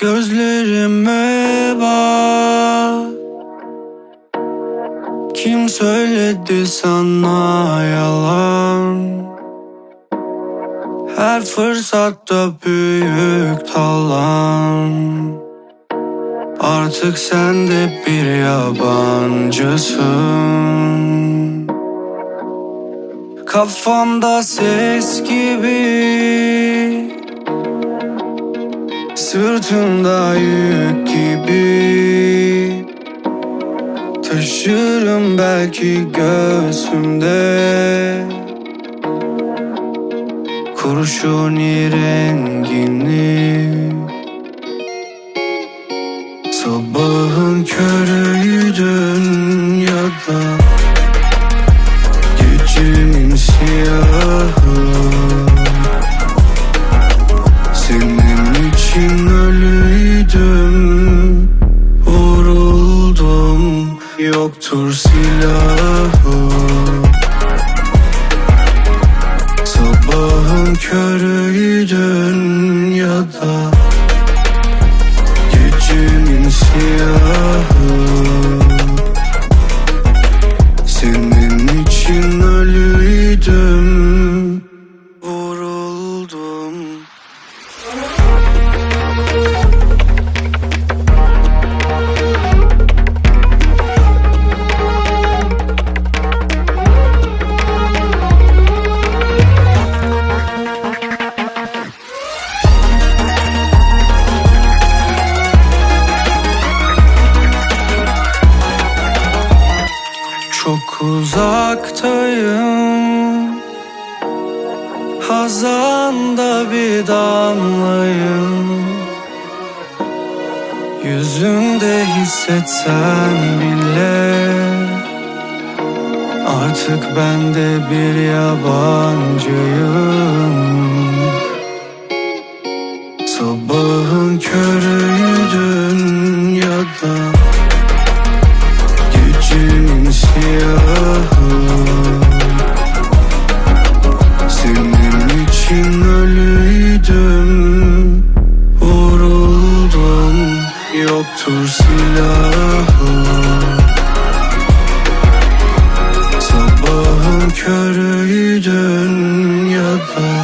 Gözlerime bak. Kim söyledi sana yalan? Her fırsatta büyük talan. Artık sen de bir yabancısın. Kafamda ses gibi Sırtımda yük gibi. Taşırım belki göğsümde. Kurşuni rengini silahı Sabahın körüydün Çok uzaktayım. Hazanda bir damlayım. Yüzünde hissetsen bile Artık ben de bir yabancıyım you Senin için ölüydüm Vuruldum Yoktur silahım. Sabahın körüydün ya da